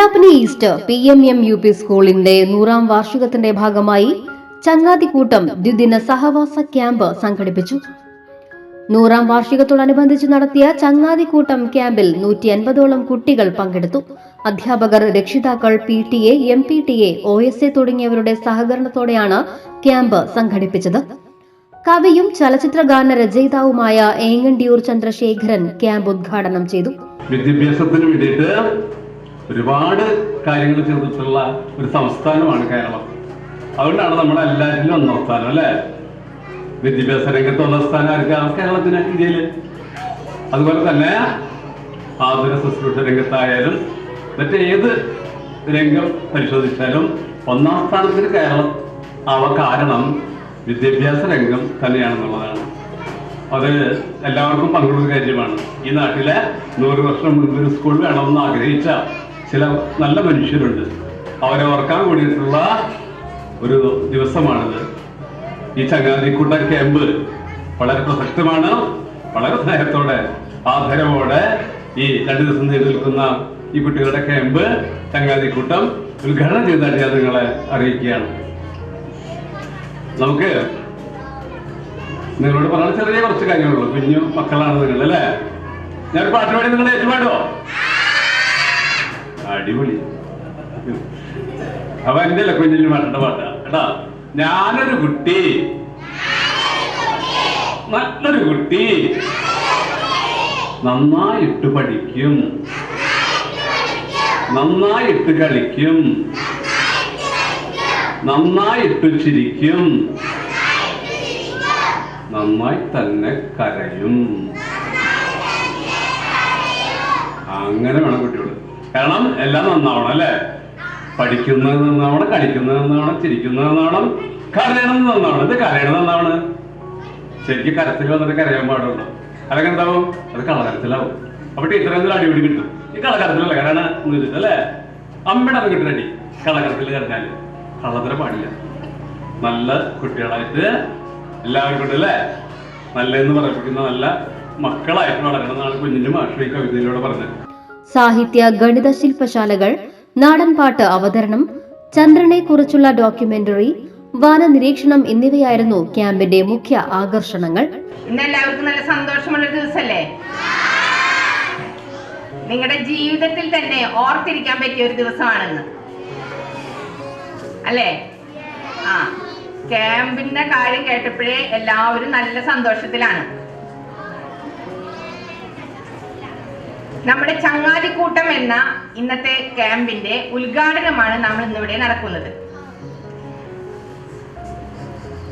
Kalapani east P M M U P സ്കൂളിന്റെ നൂറാം വാർഷികത്തിന്റെ ഭാഗമായി ചങ്ങാതിക്കൂട്ടം ദ്വിദിന സഹവാസ ക്യാമ്പ് സംഘടിപ്പിച്ചു. നൂറാം വാർഷികത്തോടനുബന്ധിച്ച് നടത്തിയ ചങ്ങാതിക്കൂട്ടം ക്യാമ്പിൽ നൂറ്റി അൻപതോളം കുട്ടികൾ പങ്കെടുത്തു. അധ്യാപകർ രക്ഷിതാക്കൾ P T A M P T A O S A തുടങ്ങിയവരുടെ സഹകരണത്തോടെയാണ് ക്യാമ്പ് സംഘടിപ്പിച്ചത്. കവിയും ചലച്ചിത്ര ഗാന രചയിതാവുമായ ഏങ്ങണ്ടിയൂർ ചന്ദ്രശേഖരൻ ക്യാമ്പ് ഉദ്ഘാടനം ചെയ്തു. വിദ്യാഭ്യാസത്തിന് വേണ്ടിയിട്ട് ഒരുപാട് കാര്യങ്ങൾ ചെയ്തിട്ടുള്ള ഒരു സംസ്ഥാനമാണ് കേരളം. അതുകൊണ്ടാണ് നമ്മുടെ എല്ലാവരിലും ഒന്നാം സ്ഥാനം അല്ലേ? വിദ്യാഭ്യാസ രംഗത്ത് ഒന്നാം സ്ഥാനം ആർക്കാ കേരളത്തിന് ഇന്ത്യയിൽ അതുപോലെ തന്നെ ആതുര ശുശ്രൂഷ രംഗത്തായാലും മറ്റേത് രംഗം പരിശോധിച്ചാലും ഒന്നാം സ്ഥാനത്തിന് കേരളം ആവ കാരണം വിദ്യാഭ്യാസ രംഗം തന്നെയാണെന്നുള്ളതാണ്. അത് എല്ലാവർക്കും പങ്കുള്ള കാര്യമാണ്. ഈ നാട്ടിലെ നൂറ് വർഷം മുൻപ് ഒരു സ്കൂൾ വേണമെന്ന് ആഗ്രഹിച്ച ചില നല്ല മനുഷ്യരുണ്ട്. അവരെ ഓർക്കാൻ കൂടിയിട്ടുള്ള ഒരു ദിവസമാണിത്. ഈ ചങ്ങാതിക്കൂട്ട ക്യാമ്പ് വളരെ പ്രസക്തമാണ്. വളരെ സ്നേഹത്തോടെ ആദരവോടെ ഈ രണ്ട് ദിവസം നീണ്ടു നിൽക്കുന്ന ഈ കുട്ടികളുടെ ക്യാമ്പ് ചങ്ങാതിക്കൂട്ടം ഉദ്ഘാടനം ചെയ്തായിട്ട് ഞാൻ നിങ്ങളെ അറിയിക്കുകയാണ്. നമുക്ക് നിങ്ങളോട് പറഞ്ഞ ചെറിയ കുറച്ച് കാര്യങ്ങളുള്ളൂ. കുഞ്ഞു മക്കളാണ് നിങ്ങൾ അല്ലേ? ഞാൻ പാട്ട് പാടി നിങ്ങൾ ഏറ്റുപാടോ അടിപൊളി. അപ്പൊ എന്റെ അല്ല കുഞ്ഞിന് പാട്ടേണ്ട പാട്ടാ? കേട്ടാ ഞാനൊരു കുട്ടി. നല്ലൊരു കുട്ടി. നന്നായിട്ട് പഠിക്കും. നന്നായിട്ട് കളിക്കും. നന്നായിട്ട് ചിരിക്കും. നന്നായി തന്നെ കരയും. അങ്ങനെ വേണം കുട്ടികൾ കാരണം എല്ലാം നന്നാവണം അല്ലേ? പഠിക്കുന്നത് നന്നാവണം കളിക്കുന്നത് നന്നാവണം ചിരിക്കുന്നത് നന്നാവണം കരയണത് നന്നാവണം. ഇത് കരയണത് നന്നാവണം ശരിക്കും കരത്തിൽ വന്നിട്ട് കരയാൻ പാടുള്ളൂ. അല്ലെങ്കിൽ എന്താവും? അത് കളകരത്തിലാവും അപ്പൊ ടീച്ചറെ എന്തെങ്കിലും അടിപിടി കിട്ടും. ഈ കളകരത്തിലല്ല കരണ അല്ലേ? അമ്മയുടെ അത് കിട്ടണടി കളകരത്തിൽ കരഞ്ഞാൽ. കള്ളത്തര പാടില്ല. നല്ല കുട്ടികളായിട്ട് എല്ലാവർക്കും കൊണ്ട് അല്ലേ? നല്ലതെന്ന് പറയപ്പെടുന്ന നല്ല മക്കളായിട്ട് വളരണം എന്നാണ് കുഞ്ഞിന്റെ മാഷ് ഈ കവിതയിലൂടെ പറഞ്ഞത്. സാഹിത്യ ഗണിത ശില്പശാലകൾ നാടൻപാട്ട് അവതരണം ചന്ദ്രനെ കുറിച്ചുള്ള ഡോക്യുമെന്ററി വനനിരീക്ഷണം എന്നിവയായിരുന്നു ക്യാമ്പിന്റെ മുഖ്യ ആകർഷണങ്ങൾ. എല്ലാവർക്കും നല്ല സന്തോഷമുള്ള ഒരു ദിവസമല്ലേ നിങ്ങളുടെ ജീവിതത്തിൽ തന്നെ ഓർത്തിരിക്കാൻ പറ്റിയ ഒരു ദിവസമാണെന്ന്. അല്ലേ? ആ. ക്യാമ്പിന്റെ കാര്യം കേട്ടപ്പോഴേ എല്ലാവരും നല്ല സന്തോഷത്തിലാണ്. നമ്മുടെ ചങ്ങാതിക്കൂട്ടം എന്ന ഇന്നത്തെ ക്യാമ്പിന്റെ ഉദ്ഘാടനമാണ് നമ്മൾ ഇന്നിവിടെ നടക്കുന്നത്.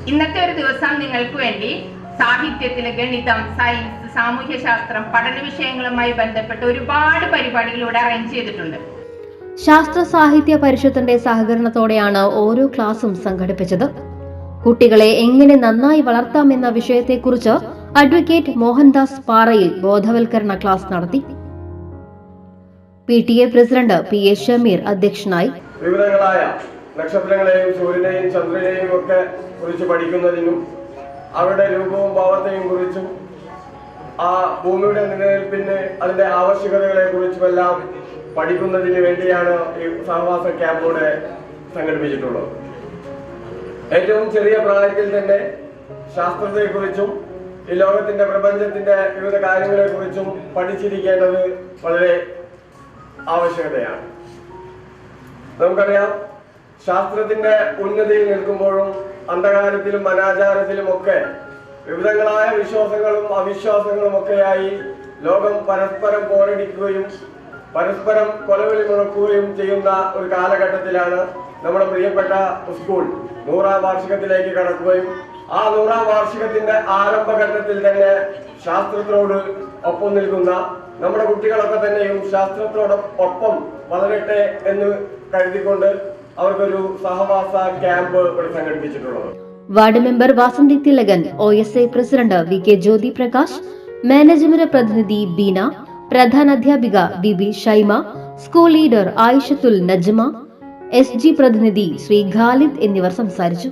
ഇന്നത്തെ ഒരു ദിവസം നിങ്ങൾക്ക് വേണ്ടി സാഹിത്യത്തിൽ ഗണിതം സയൻസ് സാമൂഹ്യശാസ്ത്രം പഠന വിഷയങ്ങളുമായി ബന്ധപ്പെട്ട് ഒരുപാട് പരിപാടികൾ അറേഞ്ച് ചെയ്തിട്ടുണ്ട്. ശാസ്ത്ര സാഹിത്യ പരിഷത്തിന്റെ സഹകരണത്തോടെയാണ് ഓരോ ക്ലാസും സംഘടിപ്പിച്ചത്. കുട്ടികളെ എങ്ങനെ നന്നായി വളർത്താമെന്ന വിഷയത്തെക്കുറിച്ച് അഡ്വക്കേറ്റ് മോഹൻദാസ് പാറയിൽ ബോധവൽക്കരണ ക്ലാസ് നടത്തി. P T A president P A Shameer അധ്യക്ഷനായി. വിവിധങ്ങളായ നക്ഷത്രങ്ങളെയും സൂര്യനെയും ചന്ദ്രനെയും ഒക്കെ കുറിച്ച് പഠിക്കുന്നതിനും അവരുടെ രൂപവും ഭാവത്തെയും കുറിച്ചും ആ ഭൂമിയുടെ നിലനിൽപ്പിന് അതിന്റെ ആവശ്യകതകളെ കുറിച്ചുമെല്ലാം പഠിക്കുന്നതിന് വേണ്ടിയാണ് ഈ സഹവാസ ക്യാമ്പിലൂടെ സംഘടിപ്പിച്ചിട്ടുള്ളത്. ഏറ്റവും ചെറിയ പ്രായത്തിൽ തന്നെ ശാസ്ത്രത്തെക്കുറിച്ചും ഈ ലോകത്തിന്റെ പ്രപഞ്ചത്തിന്റെ വിവിധ കാര്യങ്ങളെക്കുറിച്ചും പഠിച്ചിരിക്കേണ്ടത് വളരെ ആവശ്യകതയാണ്. നമുക്കറിയാം ശാസ്ത്രത്തിന്റെ ഉന്നതിയിൽ നിൽക്കുമ്പോഴും അന്ധകാരത്തിലും അനാചാരത്തിലും ഒക്കെ വിവിധങ്ങളായ വിശ്വാസങ്ങളും അവിശ്വാസങ്ങളും ഒക്കെയായി ലോകം പരസ്പരം പോരടിക്കുകയും പരസ്പരം കൊലവിളി മുഴക്കുകയും ചെയ്യുന്ന ഒരു കാലഘട്ടത്തിലാണ് നമ്മുടെ പ്രിയപ്പെട്ട സ്കൂൾ നൂറാം വാർഷികത്തിലേക്ക് കടക്കുകയും ആ നൂറാം വാർഷികത്തിന്റെ ആരംഭഘട്ടത്തിൽ തന്നെ ശാസ്ത്രത്തിനോട് ഒപ്പം നിൽക്കുന്ന നമ്മുടെ കുട്ടികളൊക്കെ തന്നെയും ശാസ്ത്രത്തോടൊപ്പം വളരട്ടെ എന്ന് കരുതിക്കൊണ്ട് അവർക്കൊരു സഹവാസ ക്യാമ്പ് ഇവിടെ സംഘടിപ്പിച്ചിട്ടുള്ളത്. Ward member Vasanthi Thilakan O S A president V K Jyothi Prakash management പ്രതിനിധി ബീന പ്രധാനാധ്യാപിക അധ്യാപിക B Shaima school leader Ayishathul Najma S G പ്രതിനിധി ശ്രീ ഖാലിദ് എന്നിവർ സംസാരിച്ചു.